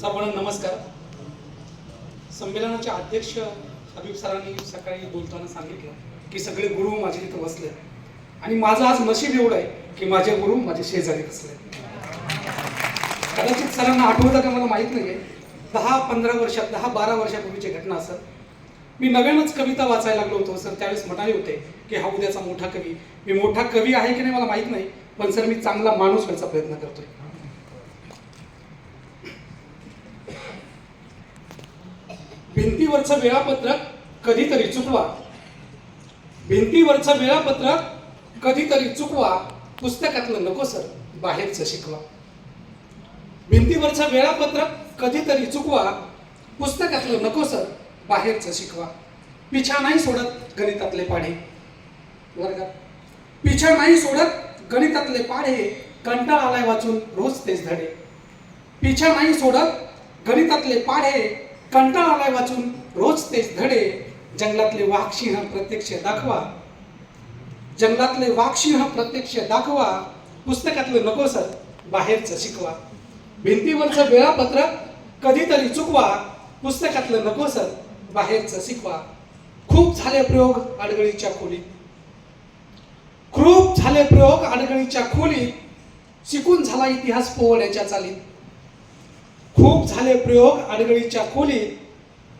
सर्वांना नमस्कार. संमेलनाचे अध्यक्ष हबीब सरांनी सकाळी बोलताना सांगितलं की सगळे गुरु माझे इथं बसले. आणि माझं आज नशीब एवढं आहे की माझे गुरु माझे शेजारी बसले. कदाचित सरांना आठवतं का मला माहीत नाही आहे दहा पंधरा वर्षात दहा बारा वर्षापूर्वीची घटना असत मी नव्यानंच कविता वाचायला लागलो होतो सर. त्यावेळेस म्हणाले होते की हा उद्याचा मोठा कवी. मी मोठा कवी आहे की नाही मला माहीत नाही. पण सर मी चांगला माणूस व्हायचा प्रयत्न करतोय. भिंतीवरचं वेळापत्रक कधीतरी चुकवा. भिंतीवरचं वेळापत्रक कधीतरी चुकवा पुस्तकातलं नको सर बाहेरचं शिकवा. भिंतीवरचं वेळापत्रक कधीतरी चुकवा पुस्तकातलं नको सर बाहेरचं शिकवा. पिछा नाही सोडत गणितातले पाढे. वर्गात. पिछा नाही सोडत गणितातले पाढे. कंटाळ आलाय वाचून रोज तेच धडे. पिछा नाही सोडत गणितातले पाढे. कंटाळा आलाय वाचून. रोज तेच धडे. जंगलातले वाघसिंह प्रत्यक्ष दाखवा. जंगलातले वाघसिंह प्रत्यक्ष दाखवा. पुस्तकातलं नको सर बाहेरचं शिकवा. भिंतीवरचं वेळापत्रक कधीतरी चुकवा. पुस्तकातलं नको सर बाहेरचं शिकवा. खूप झाले प्रयोग अडगळीच्या खोलीत. खूप झाले प्रयोग अडगळीच्या खोलीत. शिकून झाला इतिहास पोवण्याच्या चालीत. खूप झाले प्रयोग अडगळीच्या खोलीत.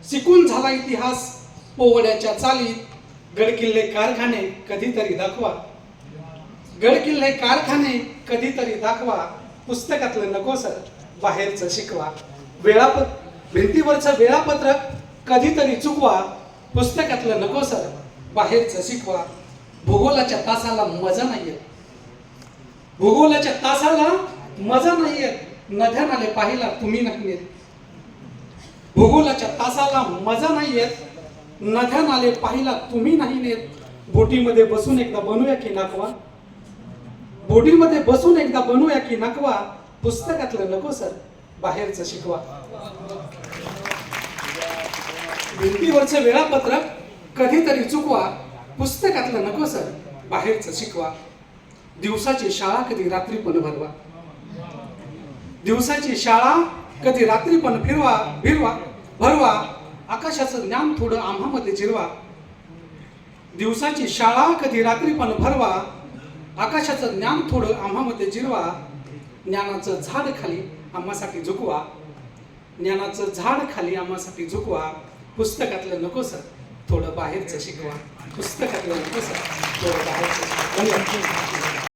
शिकून झाला इतिहास पोवण्याच्या चालीत. गडकिल्ले कारखाने कधीतरी दाखवा. गडकिल्ले कारखाने कधीतरी दाखवा. पुस्तकातलं नको सर बाहेरचं शिकवा. वेळापत भिंतीवरचं वेळापत्रक कधीतरी चुकवा. पुस्तकातलं नको सर बाहेरचं शिकवा. भूगोलाच्या तासाला मजा नाहीये. भूगोलाच्या तासाला मजा नाहीये. नद्या नाले पाहिला तुम्ही नाही येत. भूगोलाच्या तासाला मजा नाही येत. नद्या नाले पाहिला तुम्ही नाही नेत. बोटीमध्ये बसून एकदा बनूया की नाकवा? बोटीमध्ये बसून एकदा बनूया की नकवा? पुस्तकातलं नको सर. बाहेरचं शिकवा. भिंतीवरचं वेळापत्रक कधीतरी चुकवा. पुस्तकातलं नको सर. बाहेरचं शिकवा. दिवसाची शाळा कधी रात्री पण भरवा. दिवसाची शाळा कधी रात्री पण फिरवा फिरवा भरवा आकाशाचं ज्ञान थोडं आम्हामध्ये जिरवा. दिवसाची शाळा कधी रात्री पण भरवा आकाशाचं ज्ञान थोडं आम्हामध्ये जिरवा. ज्ञानाचं झाड खाली आम्हासाठी झुकवा. ज्ञानाचं झाड खाली आम्हासाठी झुकवा. पुस्तकातलं नको सर थोडं बाहेरचं शिकवा. पुस्तकातलं नको सर थोडं बाहेरचं